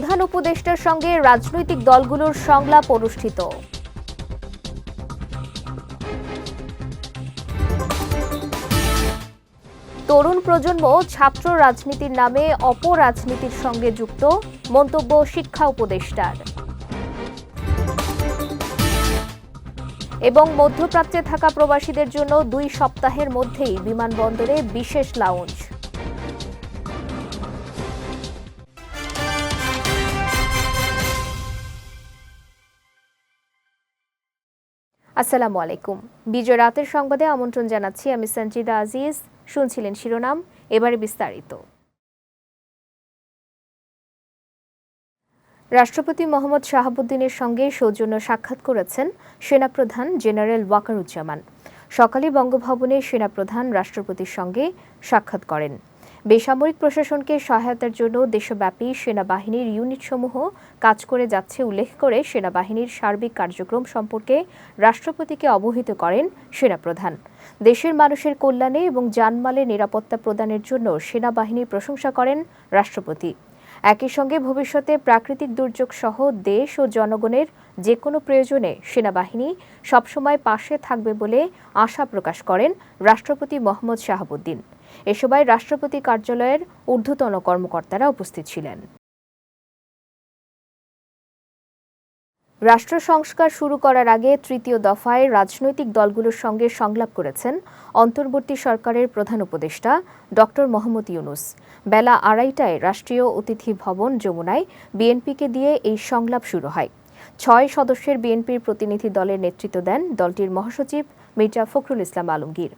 প্রধান উপদেষ্টার সঙ্গে রাজনৈতিক দলগুলোর সংলাপ অনুষ্ঠিত। তরুণ প্রজন্ম ছাত্র রাজনীতির নামে অপরাজনীতির সঙ্গে যুক্ত, মন্তব্য শিক্ষা উপদেষ্টার। এবং মধ্যপ্রাচ্যে থাকা প্রবাসীদের জন্য দুই সপ্তাহের মধ্যেই বিমানবন্দরে বিশেষ লাউঞ্জ আসসালামু আলাইকুম। বিজয় রাতের সংবাদে আমন্ত্রণ জানাচ্ছি আমি সঞ্জিদা আজিজ। শুনছিলেন শিরোনাম, এবারে বিস্তারিত। রাষ্ট্রপতি মোহাম্মদ শাহাবুদ্দিনের সঙ্গে সৌজন্য সাক্ষাৎ করেছেন সেনাপ্রধান জেনারেল ওয়াকারুজ্জামান। সকালে বঙ্গভবনে সেনাপ্রধান রাষ্ট্রপতির সঙ্গে সাক্ষাৎ করেন। বেসামরিক প্রশাসনকে সহায়তার জন্য দেশব্যাপী সেনাবাহিনীর ইউনিটসমূহ কাজ করে যাচ্ছে উল্লেখ করে সেনাবাহিনীর সার্বিক কার্যক্রম সম্পর্কে রাষ্ট্রপতিকে অবহিত করেন সেনাপ্রধান। দেশের মানুষের কল্যাণে এবং জানমালের নিরাপত্তা প্রদানের জন্য সেনাবাহিনীর প্রশংসা করেন রাষ্ট্রপতি। একই সঙ্গে ভবিষ্যতে প্রাকৃতিক দুর্যোগ সহ দেশ ও জনগণের যে কোনো প্রয়োজনে সেনাবাহিনী সবসময় পাশে থাকবে বলে আশা প্রকাশ করেন রাষ্ট্রপতি মোহাম্মদ শাহাবুদ্দিন। এ সভায় রাষ্ট্রপতি কার্যালয়ের ঊর্ধ্বতন কর্মকর্তারা উপস্থিত ছিলেন। রাষ্ট্র সংস্কার শুরু করার আগে তৃতীয় দফায় রাজনৈতিক দলগুলোর সঙ্গে সংলাপ করেছেন অন্তর্বর্তী সরকারের প্রধান উপদেষ্টা ডক্টর মোহাম্মদ ইউনুস। বেলা আড়াইটায় রাষ্ট্রীয় অতিথি ভবন যমুনায় বিএনপিকে দিয়ে এই সংলাপ শুরু হয়। ছয় সদস্যের বিএনপির প্রতিনিধি দলের নেতৃত্ব দেন দলটির মহাসচিব মির্জা ফখরুল ইসলাম আলমগীর।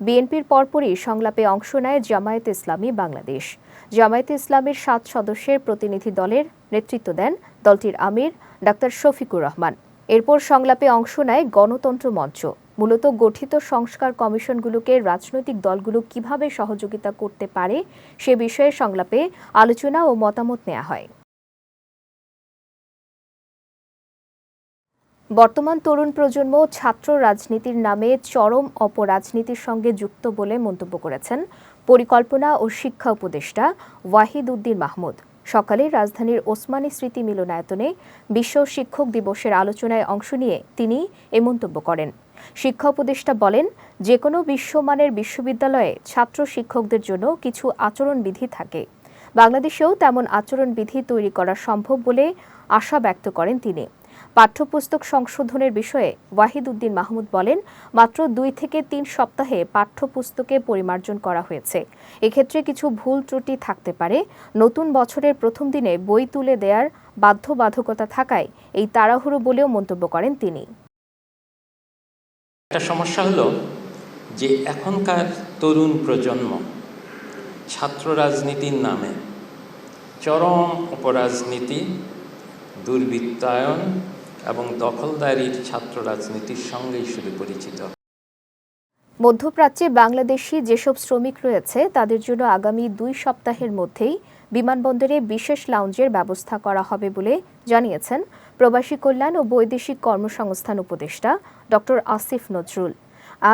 বিএনপির পরপরই সংলাপে অংশ নেয় জামায়াতে ইসলামী বাংলাদেশ। জামায়াতে ইসলামের সাত সদস্যের প্রতিনিধি দলের নেতৃত্ব দেন দলটির আমির ডাক্তার শফিকুর রহমান। এরপর সংলাপে অংশ নেয় গণতন্ত্র মঞ্চ। মূলত গঠিত সংস্কার কমিশনগুলোকে রাজনৈতিক দলগুলো কীভাবে সহযোগিতা করতে পারে সে বিষয়ে সংলাপে আলোচনা ও মতামত নেওয়া হয়। বর্তমান তরুণ প্রজন্ম ছাত্র রাজনীতির নামে চরম অপরাজনীতির সঙ্গে যুক্ত বলে মন্তব্য করেছেন পরিকল্পনা ও শিক্ষা উপদেষ্টা ওয়াহিদ উদ্দিন মাহমুদ। সকালে রাজধানীর ওসমানী স্মৃতি মিলনায়তনে বিশ্ব শিক্ষক দিবসের আলোচনায় অংশ নিয়ে তিনি এ মন্তব্য করেন। শিক্ষা উপদেষ্টা বলেন যে কোনো বিশ্বমানের বিশ্ববিদ্যালয়ে ছাত্র শিক্ষকদের জন্য কিছু আচরণবিধি থাকে। বাংলাদেশেও তেমন আচরণবিধি তৈরি করা সম্ভব বলে আশা ব্যক্ত করেন তিনি। পাঠ্যপুস্তক সংশোধনের বিষয়ে ওয়াহিদ উদ্দিন মাহমুদ বলেন, মাত্র দুই থেকে তিন সপ্তাহে পাঠ্যপুস্তকে পরিমার্জন করা হয়েছে। এক্ষেত্রে কিছু ভুল ত্রুটি থাকতে পারে। নতুন বছরের প্রথম দিনে বই তুলে দেয়ার বাধ্যবাধকতা থাকায় এই তাড়াহুড়ো বলেও মন্তব্য করেন তিনি। একটা সমস্যা হলো যে এখনকার তরুণ প্রজন্ম ছাত্র রাজনীতির নামে চরম অপরাজনীতি, দুর্বৃত্তায়ন এবং দখলদারির ছাত্র রাজনীতির সঙ্গেই শুধু পরিচিত। মধ্যপ্রাচ্যে বাংলাদেশি যেসব শ্রমিক রয়েছে, তাদের জন্য আগামী দুই সপ্তাহের মধ্যেই বিমানবন্দরে বিশেষ লাউঞ্জের ব্যবস্থা করা হবে বলে জানিয়েছেন প্রবাসী কল্যাণ ও বৈদেশিক কর্মসংস্থান উপদেষ্টা ড আসিফ নজরুল।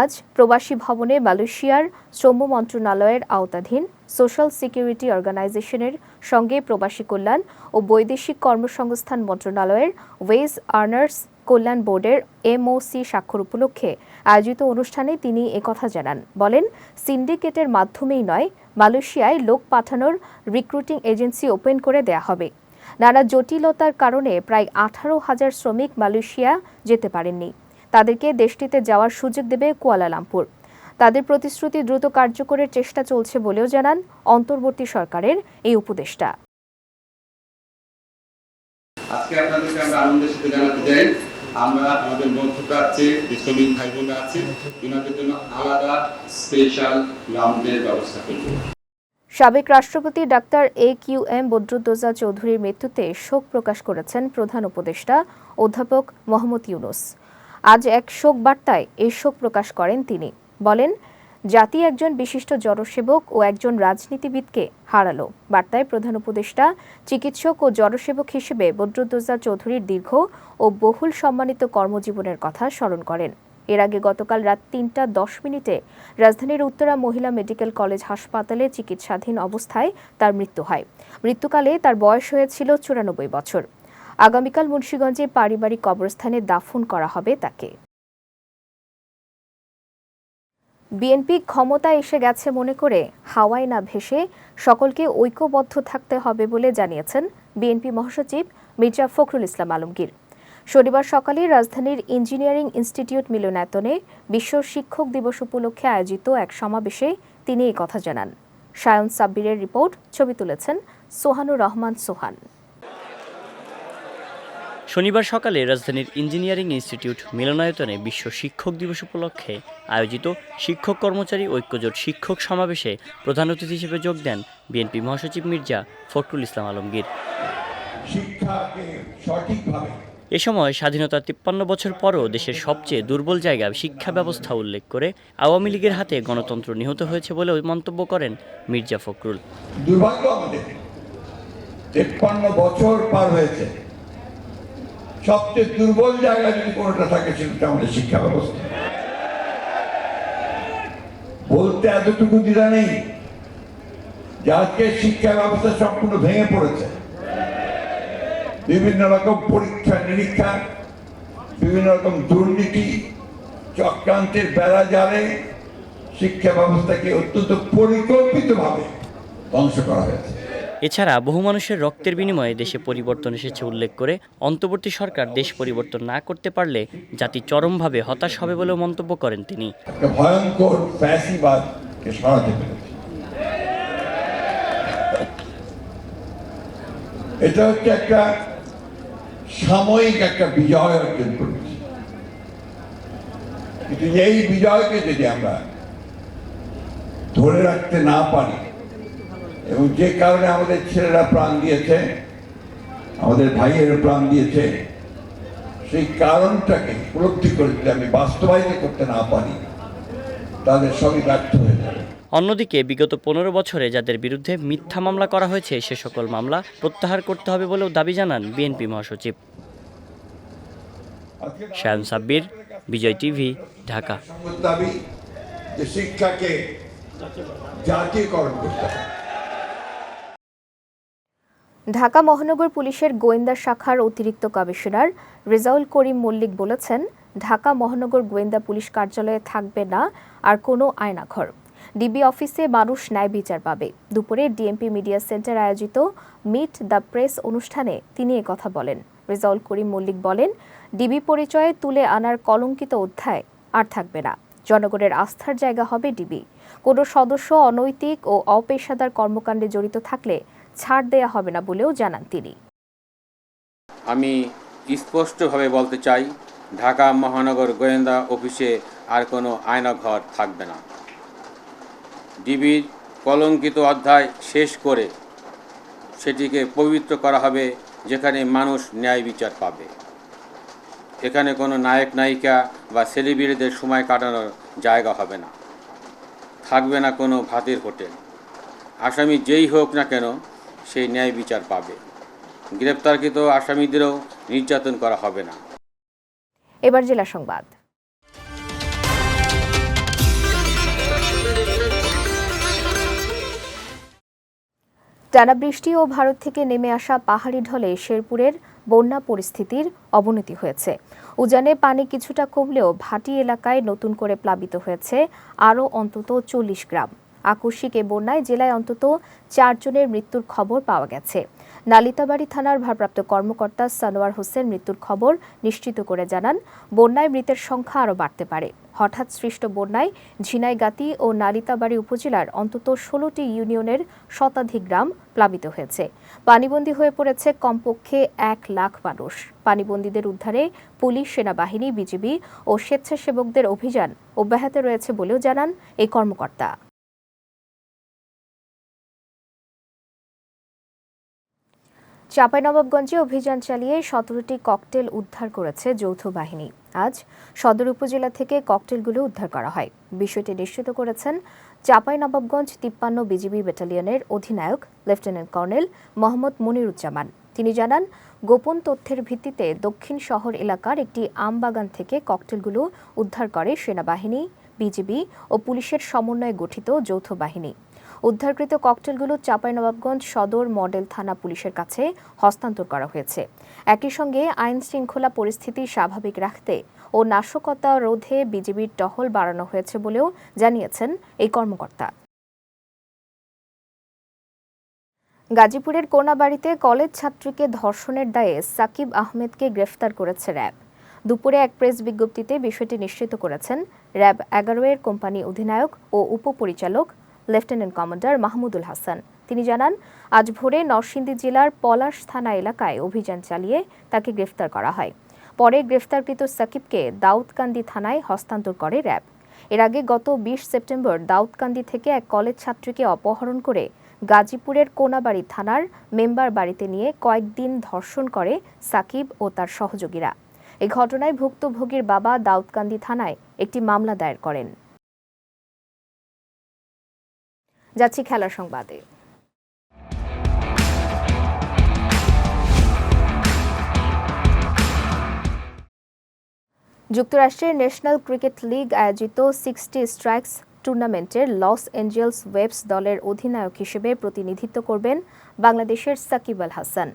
আজ প্রবাসী ভবনে মালয়েশিয়ার শ্রম মন্ত্রণালয়ের আওতাধীন সোশ্যাল সিকিউরিটি অর্গানাইজেশনের সঙ্গে প্রবাসী কল্যাণ ও বৈদেশিক কর্মসংস্থান মন্ত্রণালয়ের ওয়েজ আর্নার্স কল্যাণ বোর্ডের এমওসি স্বাক্ষর উপলক্ষে আয়োজিত অনুষ্ঠানে তিনি একথা জানান। বলেন, সিন্ডিকেটের মাধ্যমেই নয়, মালয়েশিয়ায় লোক পাঠানোর রিক্রুটিং এজেন্সি ওপেন করে দেয়া হবে। নানা জটিলতার কারণে প্রায় আঠারো হাজার শ্রমিক মালয়েশিয়া যেতে পারেননি। তাদেরকে দেশটিতে যাওয়ার সুযোগ দেবে কুয়ালালামপুর। তাদের প্রতিশ্রুতি দ্রুত কার্যকরের চেষ্টা চলছে বলেও জানান অন্তর্বর্তী সরকারের এই উপদেষ্টা। আজকে আপনাদেরকে আমরা আনন্দের সাথে জানাতে চাই আমরা আমাদের যে শ্রমিক ভাই বোনরা আছে ওনাদের জন্য আলাদা স্পেশাল ব্যবস্থা করব। সাবেক রাষ্ট্রপতি doctor A Q M Badruddoza চৌধুরীর মৃত্যুতে শোক প্রকাশ করেছেন প্রধান উপদেষ্টা অধ্যাপক মোহাম্মদ ইউনুস। আজ এক শোক বার্তায় এই শোক প্রকাশ করেন তিনি। বলেন, জাতি একজন বিশিষ্ট জনসেবক ও একজন রাজনীতিবিদকে হারালো। বার্তায় প্রধান উপদেষ্টা, চিকিৎসক ও জনসেবক হিসেবে বদরুদ্দোজা চৌধুরীর দীর্ঘ ও বহুল সম্মানিত কর্মজীবনের কথা স্মরণ করেন। এর আগে গতকাল রাত তিনটা দশ মিনিটে রাজধানীর উত্তরা মহিলা মেডিকেল কলেজ হাসপাতালে চিকিৎসাধীন অবস্থায় তার মৃত্যু হয়। মৃত্যুকালে তার বয়স হয়েছিল চুরানব্বই বছর। আগামীকাল মুন্সীগঞ্জে পারিবারিক কবরস্থানে দাফন করা হবে তাকে। বিএনপি ক্ষমতায় এসে গেছে মনে করে হাওয়ায় না ভেসে সকলকে ঐক্যবদ্ধ থাকতে হবে বলে জানিয়েছেন বিএনপি মহাসচিব মির্জা ফখরুল ইসলাম আলমগীর। শনিবার সকালে রাজধানীর ইঞ্জিনিয়ারিং ইনস্টিটিউট মিলনায়তনে বিশ্ব শিক্ষক দিবস উপলক্ষে আয়োজিত এক সমাবেশে তিনি এই কথা জানান। সায়ন সাব্বিরের রিপোর্ট, ছবি তুলেছেন সোহানুর রহমান সোহান। শনিবার সকালে রাজধানীর ইঞ্জিনিয়ারিং ইনস্টিটিউট মিলনায়তনে বিশ্ব শিক্ষক দিবস উপলক্ষে আয়োজিত শিক্ষক কর্মচারী ঐক্যজোট শিক্ষক সমাবেশে প্রধান অতিথি হিসেবে যোগ দেন বিএনপি মহাসচিব মির্জা ফখরুল ইসলাম আলমগীর। এ সময় স্বাধীনতার তিপ্পান্ন বছর পরও দেশের সবচেয়ে দুর্বল জায়গা শিক্ষা ব্যবস্থা উল্লেখ করে আওয়ামী লীগের হাতে গণতন্ত্র নিহত হয়েছে বলে মন্তব্য করেন মির্জা ফখরুল। দুর্ভাগ্য আমাদের তেপ্পান্ন বছর পার হয়েছে। সবচেয়ে দুর্বল জায়গা যদি কোনোটা থাকে, সেটা আমাদের শিক্ষা ব্যবস্থা। বলতে এতটুকু দ্বিধা নেই যে আজকে শিক্ষা ব্যবস্থা সম্পূর্ণ ভেঙে পড়েছে। বিভিন্ন রকম পরীক্ষা নিরীক্ষা, বিভিন্ন রকম দুর্নীতি, চক্রান্তের বেড়া জালে শিক্ষা ব্যবস্থাকে অত্যন্ত পরিকল্পিতভাবে ধ্বংস করা হয়েছে। এছাড়া বহু মানুষের রক্তের বিনিময়ে দেশে পরিবর্তন এসেছে উল্লেখ করে অন্তর্বর্তী সরকার দেশ পরিবর্তন না করতে পারলে জাতি চরমভাবে হতাশ হবে বলেও মন্তব্য করেন তিনি। ভয়ঙ্কর এটা হচ্ছে একটা সাময়িক একটা বিজয় অর্জন করেছি। কিন্তু এই বিজয়কে যদি আমরা ধরে রাখতে না পারি এবং যে কারণে আমাদের ছেলেরা প্রাণ দিয়েছে আমাদের ভাইয়েরা প্রাণ দিয়েছে সেই কারণটাকে উপলব্ধি করে যদি আমি বাস্তবায়িত করতে না পারি তাদের সবই ব্যর্থ হয়ে যাবে। অন্যদিকে বিগত পনেরো বছরে যাদের বিরুদ্ধে মিথ্যা মামলা করা হয়েছে সে সকল মামলা প্রত্যাহার করতে হবে বলেও দাবি জানান বিএনপি মহাসচিব। শায়ন সাব্বির বিজয় টিভি ঢাকা। দাবি যে শিক্ষাকে জাতীয়করণ করতে হবে। ঢাকা মহানগর পুলিশের গোয়েন্দা শাখার অতিরিক্ত কমিশনার রেজাউল করিম মল্লিক বলেছেন, ঢাকা মহানগর গোয়েন্দা পুলিশ কার্যালয়ে থাকবে না, আর কোনো আয়নাঘর। ডিবি অফিসে মানুষ ন্যায় বিচার পাবে। দুপুরে ডিএমপি মিডিয়া সেন্টার আয়োজিত মিট দ্য প্রেস অনুষ্ঠানে তিনি কথা বলেন। রেজাউল করিম মল্লিক বলেন, ডিবি পরিচয়ে তুলে আনার কলঙ্কিত অধ্যায় আর থাকবে না। জনগণের আস্থার জায়গা হবে ডিবি। কোনো সদস্য অনৈতিক ও অপেশাদার কর্মকাণ্ডে জড়িত থাকলে ছাড় দেয়া হবে না বলেও জানান তিনি। আমি স্পষ্টভাবে বলতে চাই, ঢাকা মহানগর গোয়েন্দা অফিসে আর কোনো আয়নাঘর থাকবে না। ডিবির কলঙ্কিত অধ্যায় শেষ করে সেটিকে পবিত্র করা হবে যেখানে মানুষ ন্যায় বিচার পাবে। এখানে কোনো নায়ক, নায়িকা বা সেলিব্রিটিদের সময় কাটানোর জায়গা হবে না। থাকবে না কোনো ভাতের হোটেল। আসামি যেই হোক না কেন সেই ন্যায় বিচার পাবে। গ্রেপ্তারকৃত আসামিদেরও নির্যাতন করা হবে না। এবার জেলা সংবাদ। টানা বৃষ্টি ও ভারত থেকে নেমে আসা পাহাড়ি ঢলে শেরপুরের বন্যা পরিস্থিতির অবনতি হয়েছে। উজানে পানি কিছুটা কমলেও ভাটি এলাকায় নতুন করে প্লাবিত হয়েছে আরও অন্তত চল্লিশ গ্রাম। আকস্মিক এ বন্যায় জেলায় অন্তত চারজনের মৃত্যুর খবর পাওয়া গেছে। নালিতাবাড়ি থানার ভারপ্রাপ্ত কর্মকর্তা সানোয়ার হোসেন মৃত্যুর খবর নিশ্চিত করে জানান, বন্যায় মৃতের সংখ্যা আরও বাড়তে পারে। হঠাৎ সৃষ্ট বন্যায় ঝিনাইগাতি ও নালিতাবাড়ি উপজেলার অন্তত ষোলোটি ইউনিয়নের শতাধিক গ্রাম প্লাবিত হয়েছে। পানিবন্দী হয়ে পড়েছে কমপক্ষে এক লাখ মানুষ। পানিবন্দীদের উদ্ধারে পুলিশ, সেনাবাহিনী, বিজিবি ও স্বেচ্ছাসেবকদের অভিযান অব্যাহত রয়েছে বলেও জানান এই কর্মকর্তা। চাঁপাইনবাবগঞ্জে অভিযান চালিয়ে সতেরোটি ককটেল উদ্ধার করেছে যৌথ বাহিনী। আজ সদর উপজেলা থেকে ককটেলগুলো উদ্ধার করা হয়। বিষয়টি নিশ্চিত করেছেন চাঁপাইনবাবগঞ্জ তিপ্পান্ন বিজিবি ব্যাটালিয়নের অধিনায়ক লেফটেন্যান্ট কর্নেল মোহাম্মদ মনিরুজ্জামান। তিনি জানান, গোপন তথ্যের ভিত্তিতে দক্ষিণ শহর এলাকার একটি আমবাগান থেকে ককটেলগুলো উদ্ধার করে সেনাবাহিনী, বিজিবি ও পুলিশের সমন্বয়ে গঠিত যৌথ বাহিনী। উদ্ধারকৃত ককটেলগুলো চাঁপাইনবাবগঞ্জ সদর মডেল থানা পুলিশের কাছে হস্তান্তর করা হয়েছে। একই সঙ্গে আইন শৃঙ্খলা পরিস্থিতি স্বাভাবিক রাখতে ও নাশকতা রোধে বিজিবির টহল বাড়ানো হয়েছে বলেও জানিয়েছেন এই কর্মকর্তা। গাজীপুরের কোনাবাড়িতে কলেজ ছাত্রীকে ধর্ষণের দায়ে সাকিব আহমেদকে গ্রেফতার করেছে র্যাব। দুপুরে এক প্রেস বিজ্ঞপ্তিতে বিষয়টি নিশ্চিত করেছেন। র্যাব এগারো এর কোম্পানি অধিনায়ক ও উপপরিচালক লেফটেন্যান্ট কমান্ডার মাহমুদুল হাসান। তিনি জানান, আজ ভোরে নরসিংদী জেলার পলাশ থানা এলাকায় অভিযান চালিয়ে তাকে গ্রেফতার করা হয়। পরে গ্রেফতারকৃত সাকিবকে দাউদকান্দি থানায় হস্তান্তর করে র্যাব। এর আগে গত বিশ সেপ্টেম্বর দাউদকান্দি থেকে এক কলেজ ছাত্রীকে অপহরণ করে গাজীপুরের কোনাবাড়ি থানার মেম্বার বাড়িতে নিয়ে কয়েকদিন ধর্ষণ করে সাকিব ও তার সহযোগীরা। এ ঘটনায় ভুক্তভোগীর বাবা দাউদকান্দি থানায় একটি মামলা দায়ের করেন। যাচ্ছি খেলার সংবাদে। যুক্তরাষ্ট্রের ন্যাশনাল ক্রিকেট লিগ আয়োজিত সিক্সটি স্ট্রাইকস টুর্নামেন্টের লস এঞ্জেলস ওয়েবস দলের অধিনায়ক হিসেবে প্রতিনিধিত্ব করবেন বাংলাদেশের সাকিব আল হাসান।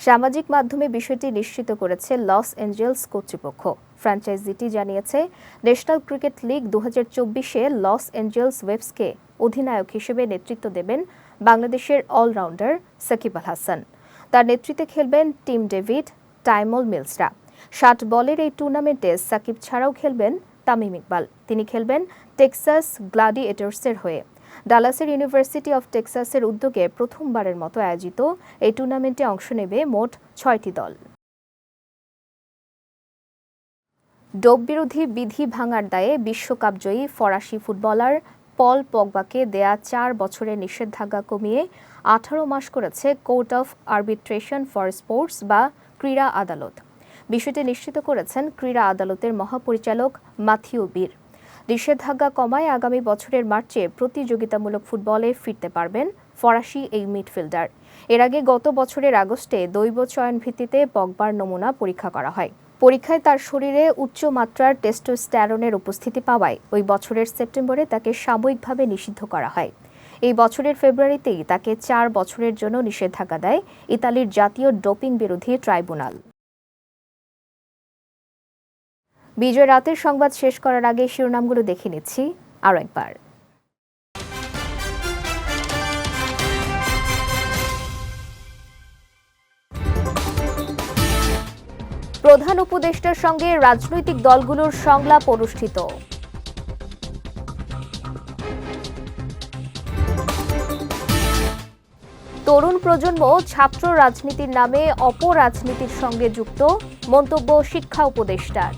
সামাজিক মাধ্যমে বিষয়টি নিশ্চিত করেছে লস এঞ্জেলস কর্তৃপক্ষ। ফ্র্যাঞ্চাইজিটি জানিয়েছে, ন্যাশনাল ক্রিকেট লিগ দু হাজার চব্বিশে লস এঞ্জেলস ওয়েবসকে অধিনায়ক হিসেবে নেতৃত্ব দেবেন বাংলাদেশের অলরাউন্ডার সাকিব আল হাসান। তার নেতৃত্বে খেলবেন টিম ডেভিড, টাইমল মিলসরা। ষাট বলের এই টুর্নামেন্টে সাকিব ছাড়াও খেলবেন তামিম ইকবাল। তিনি খেলবেন টেক্সাস গ্লাডিয়েটর্সের হয়ে। ডালাসের ইউনিভার্সিটি অফ টেক্সাসের উদ্যোগে প্রথমবারের মতো আয়োজিত এই টুর্নামেন্টে অংশ নেবে মোট ছয়টি দল। ডোপ বিরোধী বিধি ভাঙার দায়ে বিশ্বকাপ জয়ী ফরাসি ফুটবলার পল পগবাকে দেয়া চার বছরের নিষেধাজ্ঞা কমিয়ে আঠারো মাস করেছে court of arbitration for sports বা ক্রীড়া আদালত। বিষয়টি নিশ্চিত করেছেন ক্রীড়া আদালতের মহাপরিচালক মাথিউ বীর। নিষেধাজ্ঞা কমায় আগামী বছরের মার্চে প্রতিযোগিতামূলক ফুটবলে ফিরতে পারবেন ফরাসি এই মিডফিল্ডার। এর আগে গত বছরের আগস্টে দৈব চয়ন ভিত্তিতে পগবার নমুনা পরীক্ষা করা হয়। পরীক্ষায় তার শরীরে উচ্চ মাত্রার টেস্টোস্ট্যারনের উপস্থিতি পাওয়ায় ওই বছরের সেপ্টেম্বরে তাকে সাময়িকভাবে নিষিদ্ধ করা হয়। এই বছরের ফেব্রুয়ারিতেই তাকে চার বছরের জন্য নিষেধাজ্ঞা দেয় ইতালির জাতীয় ডোপিং বিরোধী ট্রাইব্যুনাল। বিজয় রাতের সংবাদ শেষ করার আগে শিরোনামগুলো দেখে নিচ্ছি। আরও একবার। প্রধান উপদেষ্টার সঙ্গে রাজনৈতিক দলগুলোর সংলাপ অনুষ্ঠিত। তরুণ প্রজন্ম ছাত্র রাজনীতির নামে অপরাজনীতির সঙ্গে যুক্ত, মন্তব্য শিক্ষা উপদেষ্টার।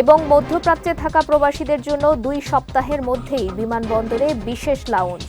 এবং মধ্যপ্রাচ্যে থাকা প্রবাসীদের জন্য দুই সপ্তাহের মধ্যেই বিমানবন্দরে বিশেষ লাউঞ্জ